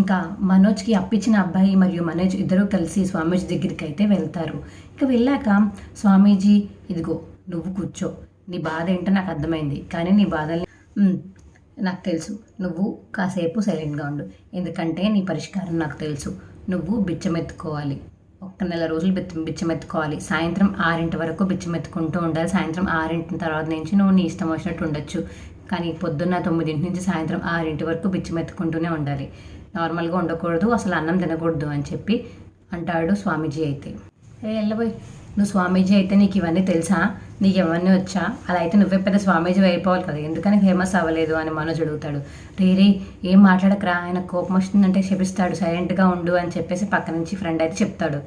ఇంకా మనోజ్కి అప్పించిన అబ్బాయి మరియు మనోజ్ ఇద్దరూ కలిసి స్వామీజీ దగ్గరికి అయితే వెళ్తారు. ఇక వెళ్ళాక స్వామీజీ ఇదిగో నువ్వు కూర్చో. నీ బాధ ఏంటో నాకు అర్థమైంది కానీ నీ బాధల్ని నాకు తెలుసు. నువ్వు కాసేపు సైలెంట్గా ఉండు. ఎందుకంటే నీ పరిష్కారం నాకు తెలుసు. నువ్వు బిచ్చమెత్తుకోవాలి. ఒక్క నెల రోజులు బిచ్చ బిచ్చమెత్తుకోవాలి. సాయంత్రం ఆరింటి వరకు బిచ్చమెత్తుకుంటూ ఉండాలి. సాయంత్రం ఆరింటి తర్వాత నుంచి నువ్వు నీ ఇష్టం వచ్చినట్టు ఉండొచ్చు. కానీ పొద్దున్న తొమ్మిదింటి నుంచి సాయంత్రం ఆరింటి వరకు బిచ్చమెత్తుకుంటూనే ఉండాలి. నార్మల్గా ఉండకూడదు అసలు అన్నం తినకూడదు అని చెప్పి అంటాడు స్వామీజీ అయితే. ఏ వెళ్ళబోయ్. నువ్వు స్వామీజీ అయితే నీకు ఇవన్నీ తెలుసా? నీకు ఇవన్నీ వచ్చా? అలా అయితే నువ్వే పెద్ద స్వామీజీ అయిపోవాలి కదా ఎందుకని ఫేమస్ అవ్వలేదు అని మనోజ్ అడుగుతాడు. రే రే ఏం మాట్లాడకరా? ఆయన కోపం వస్తుందంటే చెప్పిస్తాడు సైలెంట్గా ఉండు అని చెప్పేసి పక్క నుంచి ఫ్రెండ్ అయితే చెప్తాడు.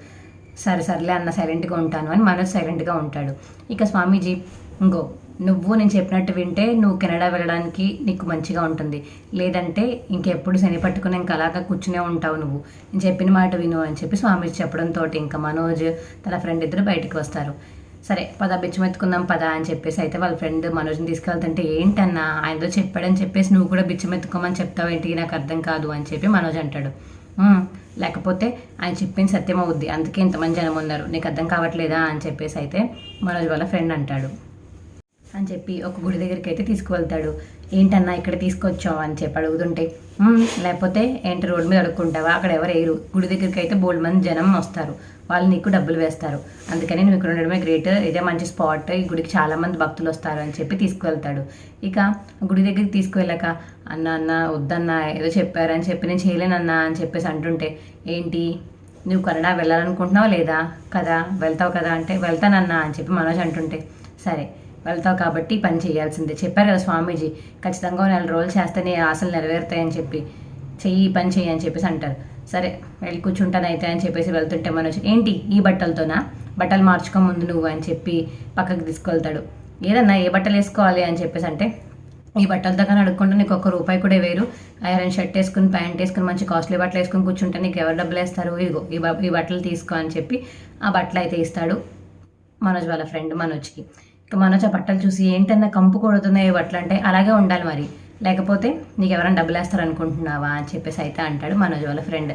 సరే సర్లే అన్న సైలెంట్గా ఉంటాను అని మనోజ్ సైలెంట్గా ఉంటాడు. ఇక స్వామీజీ ఇంకో నువ్వు నేను చెప్పినట్టు వింటే నువ్వు కెనడా వెళ్ళడానికి నీకు మంచిగా ఉంటుంది. లేదంటే ఇంకెప్పుడు శని పట్టుకుని ఇంకా అలాగా కూర్చునే ఉంటావు నువ్వు. నేను చెప్పిన మాట విను అని చెప్పి స్వామి చెప్పడంతో ఇంకా మనోజ్ తన ఫ్రెండ్ ఇద్దరు బయటికి వస్తారు. సరే పద బిచ్చమెత్తుకుందాం పద అని చెప్పేసి అయితే వాళ్ళ ఫ్రెండ్ మనోజ్ని తీసుకెళ్తుంటే ఏంటన్నా ఆయనతో చెప్పాడని చెప్పేసి నువ్వు కూడా బిచ్చమెత్తుకోమని చెప్తావు ఏంటి? నాకు అర్థం కాదు అని చెప్పి మనోజ్ అంటాడు. లేకపోతే ఆయన చెప్పింది సత్యం అవుద్ది. అందుకే ఇంతమంది జనం ఉన్నారు. నీకు అర్థం కావట్లేదా? అని చెప్పేసి అయితే మనోజ్ వాళ్ళ ఫ్రెండ్ అంటాడు. అని చెప్పి ఒక గుడి దగ్గరికి అయితే తీసుకువెళ్తాడు. ఏంటన్నా ఇక్కడ తీసుకొచ్చావు? అని చెప్పి అడుగుతుంటే లేకపోతే ఏంటి రోడ్డు మీద అడుక్కుంటావా? అక్కడ ఎవరు వేయరు గుడి దగ్గరికి అయితే బోల్డ్ మంది జనం వస్తారు. వాళ్ళు నీకు డబ్బులు వేస్తారు. అందుకని నువ్వు ఇక్కడ ఉండడమే గ్రేట్. ఇదే మంచి స్పాట్. ఈ గుడికి చాలామంది భక్తులు వస్తారు అని చెప్పి తీసుకువెళ్తాడు. ఇక గుడి దగ్గరికి తీసుకువెళ్ళాక అన్న అన్న వద్దన్న ఏదో చెప్పారని చెప్పి నేను చేయలేనన్నా అని చెప్పేసి అంటుంటే ఏంటి? నువ్వు కన్నడ వెళ్ళాలనుకుంటున్నావా లేదా? కదా వెళ్తావు కదా అంటే వెళ్తానన్నా అని చెప్పి మనోజ్ అంటుంటే సరే వెళ్తావు కాబట్టి పని చేయాల్సిందే. చెప్పారు కదా స్వామీజీ ఖచ్చితంగా నెల రోజులు చేస్తేనే ఆశలు నెరవేరుతాయని చెప్పి. చెయ్యి పని చెయ్యి అని చెప్పేసి అంటారు. సరే వెళ్ళి కూర్చుంటాను అయితే అని చెప్పేసి వెళ్తుంటే మనోజ్ ఏంటి ఈ బట్టలతోనా? బట్టలు మార్చుకో ముందు నువ్వు అని చెప్పి పక్కకు తీసుకెళ్తాడు. ఏదన్నా ఏ బట్టలు వేసుకోవాలి? అని చెప్పేసి అంటే ఈ బట్టలతో కానీ అడుక్కుంటే నీకు ఒక్క రూపాయి కూడా వేరు ఐరన్ షర్ట్ వేసుకుని ప్యాంట్ వేసుకుని మంచి కాస్ట్లీ బట్టలు వేసుకుని కూర్చుంటే నీకు ఎవరు డబ్బులు వేస్తారు? ఇదిగో ఈ బ- ఈ బట్టలు తీసుకో అని చెప్పి ఆ బట్టలు అయితే ఇస్తాడు మనోజ్ వాళ్ళ ఫ్రెండ్ మనోజ్కి. మనోజ బట్టలు చూసి ఏంటన్నా కంపు కొడుతున్నాయి బట్టలు అంటే అలాగే ఉండాలి మరి. లేకపోతే నీకు ఎవరైనా డబ్బులు వేస్తారు అనుకుంటున్నావా అని చెప్పేసి అయితే అంటాడు మనోజ్ వాళ్ళ ఫ్రెండ్.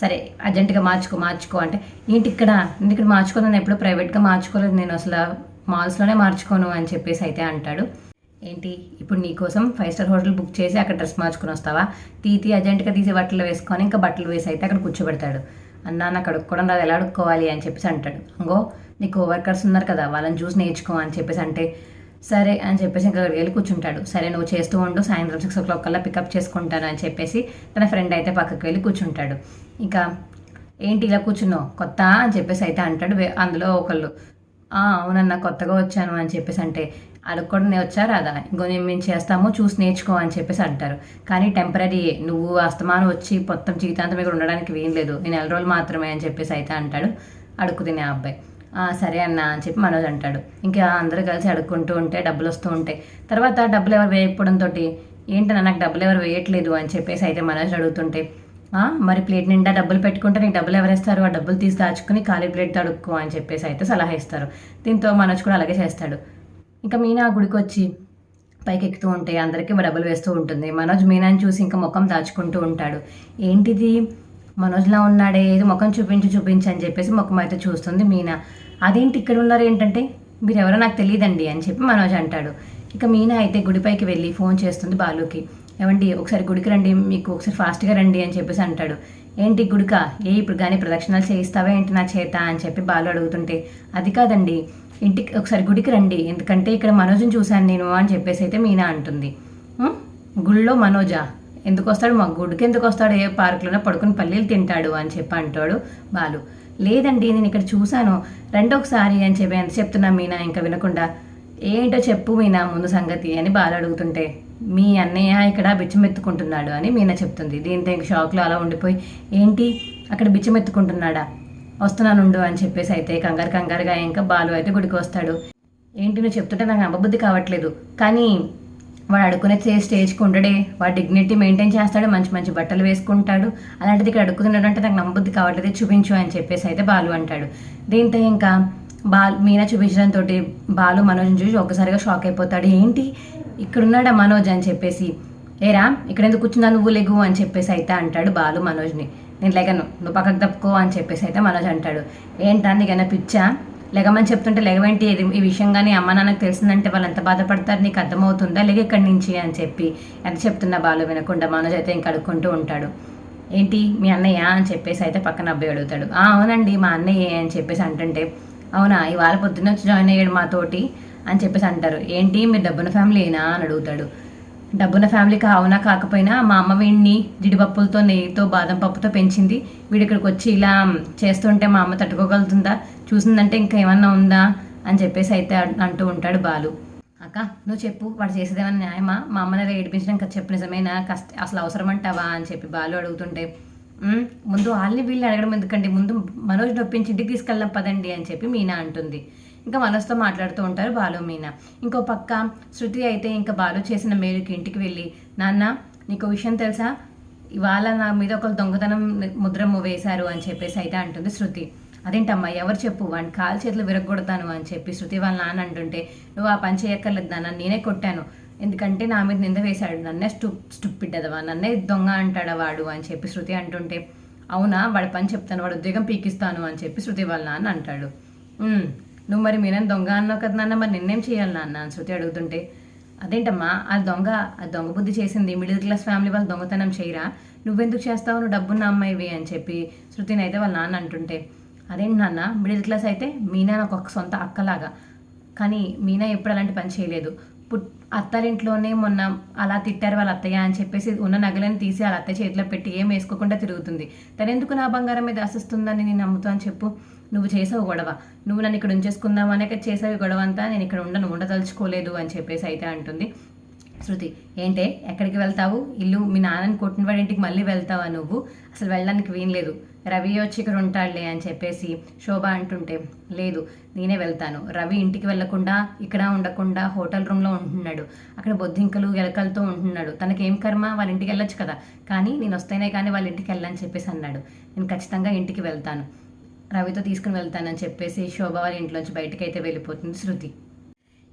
సరే అర్జెంటుగా మార్చుకో మార్చుకో అంటే ఏంటి ఇక్కడ? నేను ఇక్కడ మార్చుకోను నేను ఎప్పుడు ప్రైవేట్గా మార్చుకోలేదు నేను అసలు మాల్స్లోనే మార్చుకోను అని చెప్పేసి అయితే అంటాడు. ఏంటి? ఇప్పుడు నీకోసం ఫైవ్ స్టార్ హోటల్ బుక్ చేసి అక్కడ డ్రెస్ మార్చుకుని వస్తావా? తీతి అర్జెంటుగా తీసి బట్టలు వేసుకొని ఇంకా బట్టలు వేసి అయితే అక్కడ కూర్చోబెడతాడు. అన్నా నాకు అడుక్కోవడం రాదు ఎలా అడుక్కోవాలి? అని చెప్పేసి అంటాడు. అంగో నీకు వర్కర్స్ ఉన్నారు కదా వాళ్ళని చూసి నేర్చుకో అని చెప్పేసి అంటే సరే అని చెప్పేసి ఇంకా అక్కడికి వెళ్ళి కూర్చుంటాడు. సరే నువ్వు చేస్తూ ఉండు సాయంత్రం సిక్స్ ఓ క్లాక్ కల్లా పికప్ చేసుకుంటాను అని చెప్పేసి తన ఫ్రెండ్ అయితే పక్కకి వెళ్ళి కూర్చుంటాడు. ఇంకా ఏంటి ఇలా కూర్చున్నావు? కొత్త? అని చెప్పేసి అయితే అంటాడు అందులో ఒకళ్ళు. అవునన్నా కొత్తగా వచ్చాను అని చెప్పేసి అంటే అడుక్కోవడం నేను వచ్చా రాదా? ఇంకో నేను మేము చేస్తాము చూసి నేర్చుకో అని చెప్పేసి అంటారు. కానీ టెంపరీ నువ్వు అస్తమానం వచ్చి మొత్తం జీవితాంతం ఇక్కడ ఉండడానికి వీలు లేదు. నేను నెల రోజులు మాత్రమే అని చెప్పేసి అయితే అంటాడు అడుక్కు తినే ఆ అబ్బాయి. సరే అన్న అని చెప్పి మనోజ్ అంటాడు. ఇంకా అందరూ కలిసి అడుక్కుంటూ ఉంటే డబ్బులు వస్తూ ఉంటాయి తర్వాత డబ్బులు ఎవరు వేయకపోవడంతో ఏంటన్నా నాకు డబ్బులు ఎవరు వేయట్లేదు అని చెప్పేసి అయితే మనోజ్ అడుగుతుంటే మరి ప్లేట్ నిండా డబ్బులు పెట్టుకుంటే నీకు డబ్బులు ఎవరేస్తారు? ఆ డబ్బులు తీసి దాచుకుని ఖాళీ ప్లేట్ అడుక్కో అని చెప్పేసి అయితే సలహా ఇస్తారు. దీంతో మనోజ్ కూడా అలాగే చేస్తాడు. ఇంకా మీనా ఆ గుడికి వచ్చి పైకి ఎక్కుతూ ఉంటే అందరికీ డబ్బులు వేస్తూ ఉంటుంది. మనోజ్ మీనాని చూసి ఇంకా ముఖం దాచుకుంటూ ఉంటాడు. ఏంటిది? మనోజ్లా ఉన్నాడే ఏది ముఖం చూపించు చూపించు అని చెప్పేసి ముఖం అయితే చూస్తుంది మీనా. అదేంటి ఇక్కడ ఉన్నారు ఏంటంటే మీరు ఎవరో నాకు తెలియదండి అని చెప్పి మనోజ్ అంటాడు. ఇక మీనా అయితే గుడిపైకి వెళ్ళి ఫోన్ చేస్తుంది బాలుకి. ఏమండి ఒకసారి గుడికి రండి మీకు ఒకసారి ఫాస్ట్గా రండి అని చెప్పేసి అంటాడు. ఏంటి గుడిక? ఏ ఇప్పుడు కానీ ప్రదక్షిణాలు చేయిస్తావా ఏంటి నా చేత అని చెప్పి బాలు అడుగుతుంటే అది కాదండి. ఇంటికి ఒకసారి గుడికి రండి ఎందుకంటే ఇక్కడ మనోజ్ని చూశాను నేను అని చెప్పేసి అయితే మీనా అంటుంది. గుళ్ళో మనోజా? ఎందుకు వస్తాడు మా గుడికి ఎందుకు వస్తాడు ఏ పార్కులోనే పడుకుని పల్లీలు తింటాడు అని చెప్పి అంటాడు బాలు. లేదండి నేను ఇక్కడ చూశాను. రండి ఒకసారి అని చెప్పి ఎంత చెప్తున్నా మీనా ఇంకా వినకుండా. ఏంటో చెప్పు మీనా ముందు సంగతి అని బాలు అడుగుతుంటే మీ అన్నయ్య ఇక్కడ బిచ్చమెత్తుకుంటున్నాడు అని మీనా చెప్తుంది. దీంతో ఇంక షాక్లో అలా ఉండిపోయి ఏంటి? అక్కడ బిచ్చమెత్తుకుంటున్నాడా? వస్తున్నానుండు అని చెప్పేసి అయితే కంగారు కంగారుగా ఇంకా బాలు అయితే గుడికి వస్తాడు. ఏంటి నువ్వు చెప్తుంటే నాకు నమ్మబుద్ధి కావట్లేదు. కానీ వాడు అడుక్కునే స్టేజ్కి ఉండడే. వాడు డిగ్నిటీ మెయింటైన్ చేస్తాడు మంచి మంచి బట్టలు వేసుకుంటాడు. అలాంటిది ఇక్కడ అడుక్కుతున్నాడు అంటే నాకు నమ్మబుద్ధి కావట్లేదు చూపించు అని చెప్పేసి అయితే బాలు అంటాడు. దీంతో ఇంకా బాల్ మీనా చూపించడంతో బాలు మనోజ్ని చూసి ఒక్కసారిగా షాక్ అయిపోతాడు. ఏంటి? ఇక్కడున్నాడా మనోజ్ అని చెప్పేసి. ఏరా ఇక్కడ ఎందుకు కూర్చున్నా నువ్వు లెగు అని చెప్పేసి అయితే అంటాడు బాలు మనోజ్ని. నేను లెగను నువ్వు పక్కకు తప్పుకో అని చెప్పేసి అయితే మనోజ్ అంటాడు. ఏంటా నీకైనా పిచ్చా? లెగమని చెప్తుంటే లెగవేంటి? ఇది ఈ విషయం కానీ అమ్మ నాన్నకు తెలిసిందంటే వాళ్ళు ఎంత బాధపడతారు? నీకు అర్థమవుతుందా? లేక ఇక్కడి నుంచి అని చెప్పి ఎంత చెప్తున్నా బాలు వినకుండా మనోజ్ అయితే ఇంక అడుక్కుంటూ ఉంటాడు. ఏంటి? మీ అన్నయ్య? అని చెప్పేసి అయితే పక్కన అబ్బాయి అడుగుతాడు. అవునండి మా అన్నయ్య అని చెప్పేసి అంటుంటే అవునా? ఇవాళ పొద్దున్న వచ్చి జాయిన్ అయ్యాడు మాతోటి అని చెప్పేసి అంటారు. ఏంటి? మీరు డబ్బున ఫ్యామిలీనా అని అడుగుతాడు. డబ్బున ఫ్యామిలీకి అవునా కాకపోయినా మా అమ్మ వీడిని జిడిపప్పులతో నెయ్యితో బాదం పప్పుతో పెంచింది. వీడు ఇక్కడికి వచ్చి ఇలా చేస్తుంటే మా అమ్మ తట్టుకోగలుగుతుందా? చూసిందంటే ఇంకా ఏమన్నా ఉందా? అని చెప్పేసి అయితే అంటూ ఉంటాడు బాలు. అక్క నువ్వు చెప్పు వాడు చేసేదేమన్నా న్యాయమా? మా అమ్మని ఏడిపించడం చెప్పు నిజమేనా? కష్ట అసలు అవసరం అంటావా అని చెప్పి బాలు అడుగుతుంటే ముందు వాళ్ళని వీళ్ళని అడగడం ఎందుకండి? ముందు మనోజ్ నొప్పించి ఇంటికి తీసుకెళ్ళాం పదండి అని చెప్పి మీనా అంటుంది. ఇంకా మనసుతో మాట్లాడుతూ ఉంటారు బాలు మీనా. ఇంకో పక్క శృతి అయితే ఇంకా బాలు చేసిన మేలుకి ఇంటికి వెళ్ళి నాన్న నీకు విషయం తెలుసా? ఇవాళ నా మీద ఒకరు దొంగతనం ముద్ర వేశారు అని చెప్పేసి అయితే అంటుంది శృతి. అదేంటమ్మా ఎవరు చెప్పు? వాడిని కాలు చేతులు విరగొడతాను అని చెప్పి శృతి వాళ్ళ నాన్న అంటుంటే నువ్వు ఆ పని చేయక్కర్లేదు నాన్న నేనే కొట్టాను. ఎందుకంటే నా మీద నింద వేశాడు. నన్నే స్టూ స్టూపిడ్డదవా నన్నే దొంగ అంటాడా వాడు? అని చెప్పి శృతి అంటుంటే అవునా వాడి పని చెప్తాను వాడు ఉద్యోగం పీకిస్తాను అని చెప్పి శృతి వాళ్ళ నాన్న అంటాడు. నువ్వు మరి మీనని దొంగ అన్నావు కదా నాన్న మరి నిన్నేం చేయాలి నాన్న? అని శృతి అడుగుతుంటే అదేంటమ్మా ఆ దొంగ ఆ దొంగ బుద్ధి చేసింది మిడిల్ క్లాస్ ఫ్యామిలీ వాళ్ళు దొంగతనం చేయరా? నువ్వెందుకు చేస్తావు? నువ్వు డబ్బున్న అమ్మాయివి అని చెప్పి శృతిని అయితే వాళ్ళ నాన్న అంటుంటే అదేంటి నాన్న మిడిల్ క్లాస్ అయితే మీనా నాకు ఒక సొంత అక్కలాగా. కానీ మీనా ఎప్పుడు అలాంటి పని చేయలేదు. పుట్ అత్తారింట్లోనే మొన్న అలా తిట్టారు వాళ్ళ అత్తయ్య అని చెప్పేసి ఉన్న నగలను తీసి వాళ్ళ అత్తయ్య చేతిలో పెట్టి ఏం వేసుకోకుండా తిరుగుతుంది. తనెందుకు ఎందుకు నా బంగారం మీద ఆశిస్తుందని నేను నమ్ముతాను చెప్పు. నువ్వు చేసావు గొడవ. నువ్వు నన్ను ఇక్కడ ఉంచేసుకుందామనే చేసావు గొడవ అంతా నేను ఇక్కడ ఉండను ఉండదలుచుకోలేదు అని చెప్పేసి అయితే అంటుంది. శృతి ఏంటే? ఎక్కడికి వెళ్తావు? ఇల్లు మీ నాన్నని కొట్టిన వాడి ఇంటికి మళ్ళీ వెళ్తావా నువ్వు? అసలు వెళ్ళడానికి వీలు రవి వచ్చి ఇక్కడ ఉంటాడులే అని చెప్పేసి శోభ అంటుంటే లేదు నేనే వెళ్తాను. రవి ఇంటికి వెళ్ళకుండా ఇక్కడ ఉండకుండా హోటల్ రూమ్లో ఉంటున్నాడు. అక్కడ బొద్దింకలు ఎలకలతో ఉంటున్నాడు. తనకేం కర్మ? వాళ్ళ ఇంటికి వెళ్ళొచ్చు కదా. కానీ నేను వస్తేనే కానీ వాళ్ళ ఇంటికి వెళ్ళని చెప్పేసి అన్నాడు. నేను ఖచ్చితంగా ఇంటికి వెళ్తాను. రవితో తీసుకుని వెళ్తానని చెప్పేసి శోభ వాళ్ళ ఇంట్లోంచి బయటకు అయితే వెళ్ళిపోతుంది శృతి.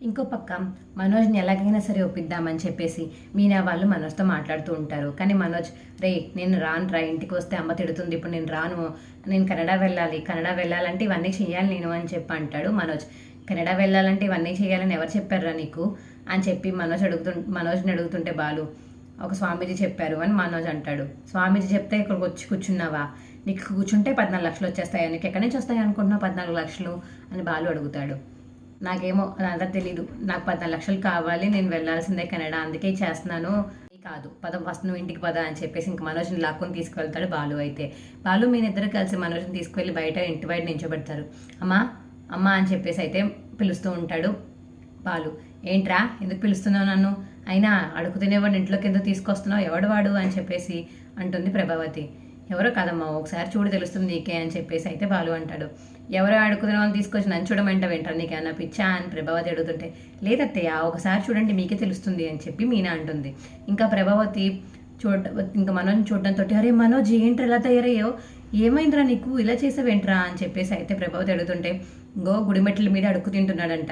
ఇంకో పక్క మనోజ్ని ఎలాగైనా సరే ఒప్పిద్దామని చెప్పేసి మీనా వాళ్ళు మనోజ్తో మాట్లాడుతూ ఉంటారు. కానీ మనోజ్ రే నేను రాను రా ఇంటికి వస్తే అమ్మ తిడుతుంది. ఇప్పుడు నేను రాను. నేను కన్నడ వెళ్ళాలి. కెనడా వెళ్ళాలంటే ఇవన్నీ చేయాలి నేను అని చెప్పి అంటాడు మనోజ్. కెనడా వెళ్ళాలంటే ఇవన్నీ చేయాలని ఎవరు చెప్పారా నీకు? అని చెప్పి మనోజ్ అడుగుతు మనోజ్ని అడుగుతుంటే బాలు ఒక స్వామీజీ చెప్పారు అని మనోజ్ అంటాడు. స్వామీజీ చెప్తే ఇక్కడికి వచ్చి కూర్చున్నావా? నీకు కూర్చుంటే పద్నాలుగు లక్షలు వచ్చేస్తాయి? నీకు ఎక్కడి నుంచి వస్తాయి అనుకుంటున్నావు పద్నాలుగు లక్షలు? అని బాలు అడుగుతాడు. నాకేమో అంతా తెలీదు. నాకు పద్నాలుగు లక్షలు కావాలి నేను వెళ్ళాల్సిందే కెనడా అందుకే చేస్తున్నాను. కాదు. పద ఫస్ట్ నువ్వు ఇంటికి పద అని చెప్పేసి ఇంక మనోజ్ని లాక్కొని తీసుకువెళ్తాడు బాలు అయితే. బాలు మీ ఇద్దరు కలిసి మనోజ్ని తీసుకువెళ్ళి బయట ఇంటి బయట నించోబెడతారు. అమ్మా అమ్మా అని చెప్పేసి అయితే పిలుస్తూ ఉంటాడు బాలు. ఏంట్రా? ఎందుకు పిలుస్తున్నావు నన్ను? అయినా అడుగు తినేవాడు ఇంట్లోకి ఎందుకు తీసుకొస్తున్నావు? ఎవడు వాడు? అని చెప్పేసి అంటుంది ప్రభావతి. ఎవరో కాదమ్మా ఒకసారి చూడు తెలుస్తుంది నీకే అని చెప్పేసి అయితే బాలు అంటాడు. ఎవరో అడుగుతున్న వాళ్ళని తీసుకొచ్చి నన్ను చూడమంట వింటారు నీకేమన్నా పిచ్చా అని ప్రభావతి అడుగుతుంటే లేదత్తయ్య ఒకసారి చూడండి మీకే తెలుస్తుంది అని చెప్పి మీనా అంటుంది. ఇంకా ప్రభావతి చూడ ఇంకా మనోజ్ చూడడంతో అరే మనోజ్ ఏంట్రా ఎలా తయారయ్యో ఏమైందిరా నీకు? ఇలా చేసావేంట్రా? అని చెప్పేసి అయితే ప్రభావతి అడుగుతుంటే గో గుడిమెట్ల మీద అడుక్కు తింటున్నాడంట.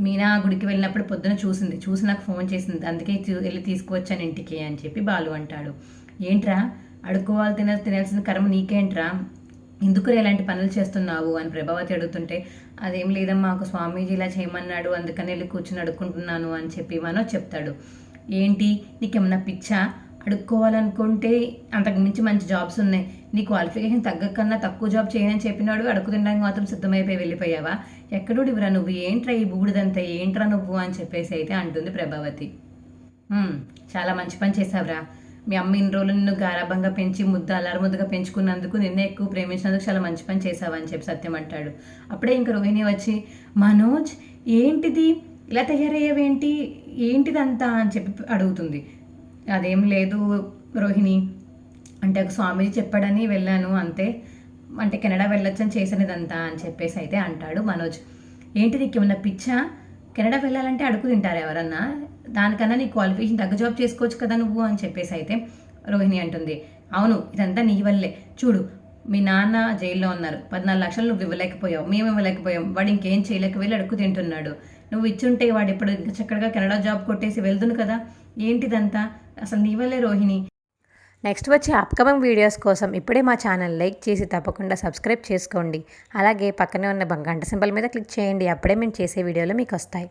మీనా గుడికి వెళ్ళినప్పుడు పొద్దున చూసింది. చూసి నాకు ఫోన్ చేసింది. అందుకే వెళ్ళి తీసుకువచ్చాను ఇంటికి అని చెప్పి బాలు అంటాడు. ఏంట్రా? అడుక్కోవాలి తిన తినాల్సిన కర్మ నీకేంట్రా? ఎందుకురా ఇలాంటి పనులు చేస్తున్నావు? అని ప్రభావతి అడుగుతుంటే అదేం లేదమ్మా ఒక స్వామీజీ ఇలా చేయమన్నాడు అందుకని వెళ్ళి కూర్చుని అడుక్కుంటున్నాను అని చెప్పి మనో చెప్తాడు. ఏంటి? నీకేమన్నా పిచ్చా? అడుక్కోవాలనుకుంటే అంతకు మించి మంచి జాబ్స్ ఉన్నాయి. నీ క్వాలిఫికేషన్ తగ్గకన్నా తక్కువ జాబ్ చేయనని చెప్పినాడు అడుగు తినడానికి మాత్రం సిద్ధమైపోయి వెళ్ళిపోయావా? ఎక్కడోడివిరా నువ్వు? ఏంట్రా ఈ బూడిదంతా? ఏంట్రా నువ్వు? అని చెప్పేసి అయితే అంటుంది ప్రభావతి. చాలా మంచి పని చేసావురా మీ అమ్మ ఇన్ని రోజులు నిన్ను గారాబంగా పెంచి ముద్ద అల్లారు పెంచుకున్నందుకు నిన్నే ఎక్కువ ప్రేమించినందుకు చాలా మంచి పని చేసావు అని చెప్పి సత్యం అంటాడు. అప్పుడే ఇంక రోహిణి వచ్చి మనోజ్ ఏంటిది? ఇలా తయారయ్యావేంటి? ఏంటిదంతా? అని చెప్పి అడుగుతుంది. అదేం లేదు రోహిణి అంటే ఒక స్వామీజీ చెప్పాడని వెళ్ళాను అంతే. అంటే కెనడా వెళ్ళొచ్చని చేసినదంతా అని చెప్పేసి అయితే అంటాడు మనోజ్. ఏంటిది? నీకు ఏమన్నా పిచ్చా? కెనడా వెళ్ళాలంటే అడుగు తింటారు ఎవరన్నా. దానికన్నా నీ క్వాలిఫికేషన్ తగ్గ జాబ్ చేసుకోవచ్చు కదా నువ్వు అని చెప్పేసి అయితే రోహిణి అంటుంది. అవును ఇదంతా నీ వల్లే. చూడు మీ నాన్న జైల్లో ఉన్నారు. పద్నాలుగు లక్షలు నువ్వు ఇవ్వలేకపోయావు. మేము ఇవ్వలేకపోయాం. వాడు ఇంకేం చేయలేక వెళ్ళి అడుగు తింటున్నాడు. నువ్వు ఇచ్చుంటే వాడు ఇప్పుడు ఇంకా చక్కగా కెనడా జాబ్ కొట్టేసి వెళ్దును కదా. ఏంటిదంతా? అసలు నీ వల్లే రోహిణి. నెక్స్ట్ వచ్చే అప్కమింగ్ వీడియోస్ కోసం ఇప్పుడే మా ఛానల్ లైక్ చేసి తప్పకుండా సబ్స్క్రైబ్ చేసుకోండి. అలాగే పక్కనే ఉన్న గంట సింబల్ మీద క్లిక్ చేయండి. అప్పుడే మేము చేసే వీడియోలు మీకు వస్తాయి.